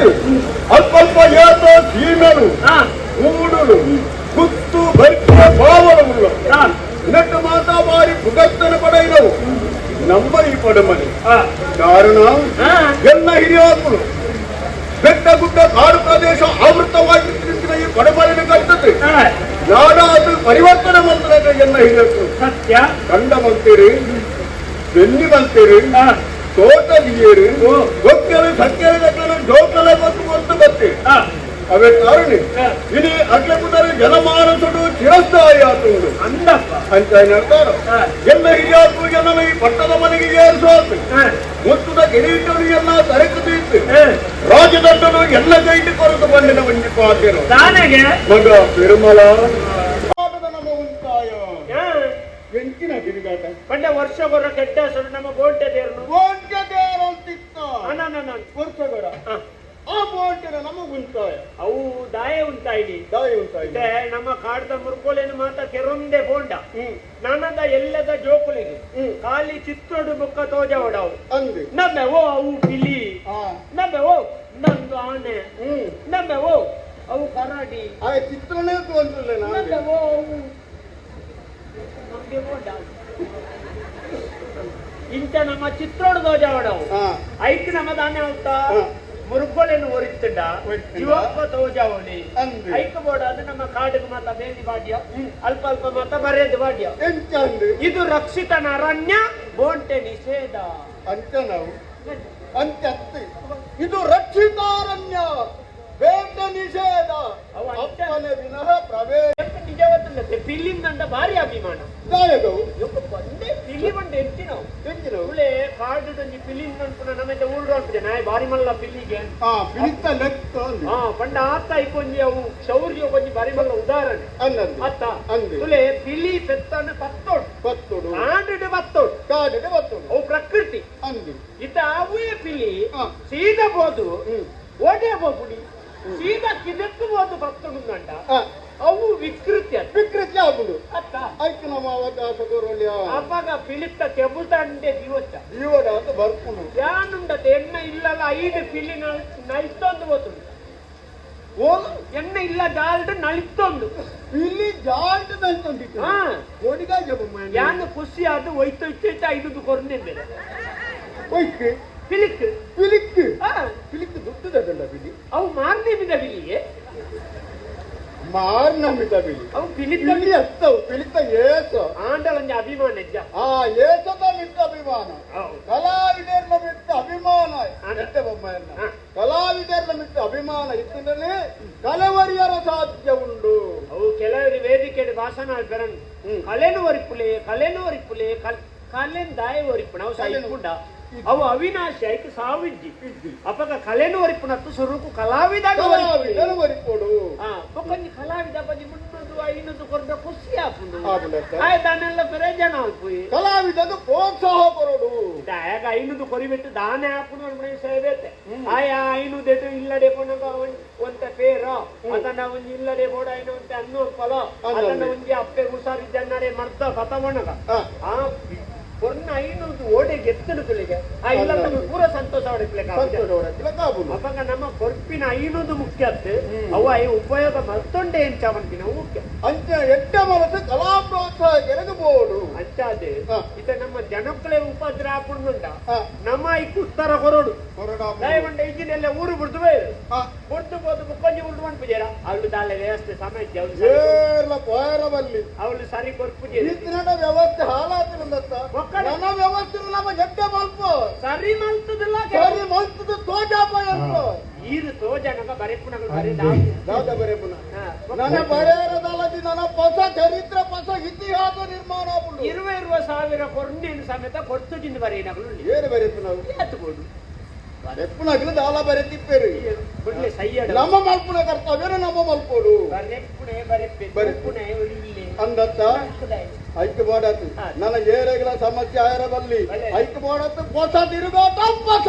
ಇದು ಅಲ್ಪ ಏತ ಸೀಮೆನು ಮೂಡುಲು ಕುತ್ತು ಬರಿಕೆ ಭಾವನವುಳ್ಳ ಮಾತಾ ಬಾರಿ ಪುಗತ್ತನ ಪಡೆಯಲು ನಮ್ಮ ಈ ಪಡಮನೆ ಕಾರಣ? ಎಲ್ಲ ಹಿರಿಯಾತ್ಮರು ಬೆಟ್ಟ ಗುಡ್ಡ ಕಾಡು ಪ್ರದೇಶ ಆವೃತವಾಗಿ ಈ ಪಡಮಲಿನ ಕಟ್ಟತೆ ನಾಡ ಅದು ಪರಿವರ್ತನೆ ಮಾಡ್ತಾರೆ ಎಲ್ಲ ಹಿರಿಯರು ಸತ್ಯ. ಕಂಡ ಮಂತೀರಿ ಬೆನ್ನಿ ಮಂತೀರಿ ತೋಟದಿಯೇರಿ ಗೊಕ್ಕಲು ಸಕ್ಕರೆ ಮತ್ತು ಅವೇ ಕಾರಣ. ಇಲ್ಲಿ ಅಗ್ಲ ಪುದರೆ ಜನಮಾನಸುಡು ಚಿರಸ್ಥಾಯಿ ಆತುಂಡು ಅಂದಪ್ಪ. ಅಂತ ಹೇಳ್ತಾರ? ಎಲ್ಲ ಹಿರಿಯಾತು ಜನನ ಈ ಪಟ್ಟದ ಮನೆಗೆ ಏರಿಸೋತು ಮುತ್ತುದ ಕಿರೀಟರು ಎಲ್ಲ ತರಕು ತೀರ್ತು ರಾಜದಂಡನು ಎಲ್ಲ ಕೈಟಿ ಕೊರತು ಬಂದಿನ ಒಂಜಿ ಪಾತಿರು ಮಗ ತಿರುಮಲ. ಬೆಂಕಿನ ತಿರುಗಾಟ ಬಂಡೆ ವರ್ಷ ಬರ ಕೆಟ್ಟ ಹೆಸರು ನಮ್ಮ ಗೋಂಟೆ ದೇವರು ಗೋಂಟೆ ಅನನ ಅಂತಿತ್ತು. ವರ್ಷ ಬೋಂಟನ ನಮ್ಮ ಉಂಟಾಯ ಅವು ದಾಯ ಉಂಟಾ ಇಲ್ಲಿ ದಾಯಿ ಉಂಟಾಯ ಮತ್ತೆ ನಮ್ಮ ಕಾಡ್ದ ಮುರ್ಕೋಲೇನು ಮಾತ ಕೆರೊಂದೆ ಬೋಂಡ. ನನದ ಎಲ್ಲದ ಜೋಕುಲಿಗೆ. ಖಾಲಿ ಚಿತ್ತೋಡು ಬುಕ್ಕ ತೋಜವಡವು. ಅಂದಿ. ನಮ್ಮೆ ಓ ಅವು ಬಿಳಿ. ಆ ನಮ್ಮೆ ಓ ನಂದು ಆನೆ. ನಮ್ಮೆ ಓ ಅವು ಕರಾಡಿ. ಆ ಚಿತ್ರನೇ ತೋಂದ್ರೆ ನಮ್ಮೆ ಓ ಅವು ನಮ್ಗೆ ಬೋಂಡ. ಇಂತ ನಮ್ಮ ಚಿತ್ರೋಡು ತೋಜವಡವು. ಹಾ. ಐಕ್ ನಮ್ಮ ದಾನೆ ಹೋಗ್ತಾ. ಹಾ. ಮುರುಗೋಲೇನು ಒರಿತ್ತುಂಡ ತೋಜಾವಳಿ ಅಂದಿ. ಐಕ್ ಬೋರ್ಡ್ ಅದು ನಮ್ಮ ಕಾಡಿಗೆ ಮಾತ ಬೇದಿ ಬಾಡ್ಯ. ಅಲ್ಪ ಅಲ್ಪ ಮಾತ ಬರೆಯದು ಬಾಡ್ಯ. ಇದು ರಕ್ಷಿತ ಅರಣ್ಯ ಬೋಂಟೆ ನಿಷೇಧ. ಅಂತ ನಾವು. ಅಂತ್ಯತ್ತಿ ಇದು ರಕ್ಷಿತಾರಣ್ಯ ಬೇಟ ನಿಷೇಧ. ಅವ ಅಂತ್ಯ. ಅಪ್ಪನೆ ವಿನಃ ಪ್ರವೇಶ ನಿಜವತ್ತಲ್ಲದೆ ಪಿಲ್ಲಿಂದಂಡ ಭಾರಿ ಅಭಿಮಾನ. ಇವ್ಕ ಬಂದೆ ಪಿಲ್ಲಿ ಬಂಡೆ ಎತ್ತಿನವು ಎಂಚಿನವು ಉಳ್ಳೆ ಕಾಡುದೊಂಜಿ ಪಿಲ್ಲಿನ್ ಅನ್ಪುನ ನಮಗೆ ಊರು ಅನ್ಪಿದೆ ನಾಯಿ ಬಾರಿ ಮಲ್ಲ ಪಿಲ್ಲಿಗೆ ಆ ಪಿಲಿತ್ತ ಲೆಕ್ಕ ಹಾ ಪಂಡ ಆತ ಇಕ್ಕೊಂಜಿ ಅವು ಶೌರ್ಯ ಕೊಂಜಿ ಬಾರಿ ಮಲ್ಲ ಉದಾಹರಣೆ. ಅನ್ನಂದಿ ಅತ್ತ. ಅಂದೆ ತುಲೆ ಪಿಲಿ ಪೆತ್ತನ ಪತ್ತೋಡು ಪತ್ತೋಡ್ ಕಾಡಿನ ಪತ್ತೋಡು ಕಾಡಿಗೆ ಬತ್ತುಡು. ಅವು ಪ್ರಕೃತಿ. ಅಂದೆ ಅವೇ ಪಿಲಿ ಸೀದ ಸೀದಾ ಬೋದು ಹ್ಮ್. ಓಟೆ ಬೋಪುಡಿ ಸೀದಾ ಕಿದಕ್ಕು ಒಂದು ಆ ಅವು ವಿಕೃತಿ ವಿಕೃತಿ ಆಗುದು ಅತ್ತ? ಆಯ್ತು ನಮ್ಮ ಅವಕಾಶ ಕೊರಲಿಯ ಅವಾಗ ಪಿಲಿತ್ತ ಕೆಬುದಂಡೆ ದಿವಸ. ಜೀವನ ಅಂತ ಬರ್ಕೊಂಡು. ಯಾನುಂಡದ ಎಣ್ಣ ಇಲ್ಲಲ್ಲ ಐದು ಪಿಲಿ ನಳಿಸ್ತೊಂದು ಹೋತುಂಡು ಹೋಗು ಎಣ್ಣೆ ಇಲ್ಲ ಜಾಲ್ಡ್ ನಳಿಸ್ತೊಂದು ಇಲ್ಲಿ ಜಾಂಟದಂತಿತ್ತು ಹಾ. ಕೋಡಿಗ ಜಬ ಯಾನು ಖುಷಿ ಅದು ಒಯ್ತು ಇಚ್ಚ ಐದು ಕೊರ್ನಿದ್ದೇನೆ ಒಯ್ಕೆ ಪಿಲಿಕ್. ಪಿಲಿಕ್ ದುಡ್ಡದಲ್ಲ ಬಿಲಿ ಅವು ಮಾರ್ನೆ ಬಿದ ಬಿಲಿಗೆ ಮಾರ್ ನಮಿತ ಬಿಲಿ ಅವು ಪಿಲಿತ್ತ ಇಲ್ಲಿ ಹತ್ತವು ಪಿಲಿತ ಏಸ ಆಂಡಲಂಜ ಅಭಿಮಾನ ಇಜ್ಜ ಆ ಏಸದ ಮಿತ್ತ ಅಭಿಮಾನ ಹೌದು ಕಲಾವಿದರ್ನ ಮಿತ್ತ ಅಭಿಮಾನ ಹಾ. ಎಟ್ಟೆ ಬೊಮ್ಮೆಯನ್ನ ಹಾ. ಕಲಾವಿದರ್ನ ಮಿತ್ತ ಅಭಿಮಾನ ಇದ್ದರೆ ಕಲವರಿಯರ ಸಾಧ್ಯ ಉಂಡು ಅವು ಕೆಲವರು ವೇದಿಕೆ ಭಾಷಣ ಬೆರನ್ ಹ್ಮ್. ಕಲೆನು ಒರಿಪುಲೆ ಕಲೆನು ಒರಿಪುಲೆ ಕಲ್ ಕಲೆನ್ ದಾಯ ಒರಿಪುಣ ಅವು ಸೈಪುಂಡ ಅವು ಅವಿನಾಶ ಐಕ ಸಾವಿಜ್ಜಿ ಅಪಕ ಕಲೆನು ವರಿಪುನತ್ತು ಸುರುಕು ಕಲಾವಿದ ವರಿಪೋಡು ಪೊಕೊಂಜಿ ಕಲಾವಿದ ಬಜಿ ಮುನ್ನದು ಐನದು ಕೊರ್ದ ಖುಷಿ ಆಪುಂಡು. ಆಯ್ತಾನೆಲ್ಲ ಬೇರೆ ಜನ ಆಪುಯಿ ಕಲಾವಿದದು ಪ್ರೋತ್ಸಾಹ ಕೊರೋಡು. ಆಯಾಗ ಐನದು ಕೊರಿಬಿಟ್ಟು ದಾನೆ ಆಪುಂಡು ಅನ್ಬಿಡಿ ಸೇವೆತೆ ಆಯಾ ಐನುದೆತು ಇಲ್ಲಡೆ ಪೊನಗ ಒಂತ ಪೇರ. ಅದನ್ನ ಒಂಜಿ ಇಲ್ಲಡೆ ಬೋಡ ಐನು ಅಂತ ಅನ್ನೋ ಫಲ. ಅದನ್ನ ಒಂಜಿ ಅಪ್ಪೆ ಹುಷಾರಿದ್ದನ್ನರೆ ಮರ್ದ ಕಥಮಣಗ ಆ ಕೊನ್ನ ಐನೂರು ಓಡೆ ಗೆತ್ತಡು ಪಿಳಿಗೆ ಆ ಇಲ್ಲ ನಮಗೆ ಪೂರ ಸಂತೋಷ ಹೊಡಿಪ್ಲಿಕ್ಕೆ ಕಾಬುಲು ಅವಾಗ ನಮ್ಮ ಕೊರ್ಪಿನ ಐನೂರು ಮುಖ್ಯ ಅತ್ತೆ ಅವ ಐ ಉಪಯೋಗ ಮತ್ತೊಂಡೆ ಎಂಚಾವಂತಿನ ಮುಖ್ಯ. ಅಂಚ ಎಟ್ಟ ಮನಸ್ಸು ಕಲಾ ಪ್ರೋತ್ಸಾಹ ಕೆರಗಬಹುದು ಅಂಚಾದೆ ಹಾ. ಇತ ನಮ್ಮ ಜನಕ್ಕಳೇ ಉಪದ್ರ ಹಾಕೊಂಡುಂಡ ಹಾ. ನಮ್ಮ ಈ ಉತ್ತರ ಹೊರಡು. ದಯವಂಡ ಈಗಿನೆಲ್ಲ ಊರು ಬಿಡ್ದು ಬೇರು. ಹಾ. ಬಿಡ್ದು ಬೋದು ಕೊಂಚ ಬಿಡ್ದು ಮಾಡ್ಪುಜಾರ ಅವಳು ದಾಲೆ ವ್ಯವಸ್ಥೆ ಸಮಯ ಅವಳು ಸರಿ. ಕೊರ್ಪುಜಿ ವ್ಯವಸ್ಥೆ ಹಾಳಾತಿರಂದತ್ತ ನನ್ನ ವ್ಯವಸ್ಥೆ ನಮ್ಮ ಎಟ್ಟ ಮಲ್ಪ. ಸರಿ ಮಲ್ತದಿಲ್ಲ ಸರಿ ಮಲ್ತದ ತೋಜಾಪಾಯ ಅಂತ. ಈರು ತೋ ಜನಗ ಬರೆಪುಣಗಳು ಬರೀ ದಾದ ಬರೆ ಪುನಃ. ಹಾ. ನನ್ನ ಬರೆಯರದಲ್ಲದಿ ನನ್ನ ಹೊಸ ಚರಿತ್ರ ಹೊಸ ಇತಿಹಾಸ ನಿರ್ಮಾಣ ಆಪುಂಡು ಇರುವೆ ಇರುವ ಸಾವಿರ ಕೊರ್ನೇನು ಸಮೇತ ಕೊರ್ತುಜಿಂದ ಬರೀನಗಳು ಏನು ಬರೆತು ನಾವು ಎತ್ತುಬೋದು ಬರೆಪ್ಪುನಗಲು ದಾಲ ಬರೆ ತಿಪ್ಪೇರಿ. ಬಿಡ್ಲೆ ಸೈಯಡ. ನಮ್ಮ ಮಲ್ಪುನ ಕರ್ತವ್ಯ ನಮ್ಮ ಮಲ್ಪೋಡು. ಬರೆಪ್ಪುಣೆ ಬರೆಪ್ಪೆ. ಬರೆಪ್ಪುಣೆ ಇಲ್ಲಿ ಅಂದತ್ತ? ಐಕ್ಯ ಮಾಡತ್ತು ಹಾ. ನನ್ನ ಏರೆಗಳ ಸಮಸ್ಯೆ ಆಗಿರಬಲ್ಲಿ ಐಕ್ ಐಕ್ಯ ಮಾಡತ್ತು ಹೊಸ ತಿರುಗಾಟ ಹೊಸ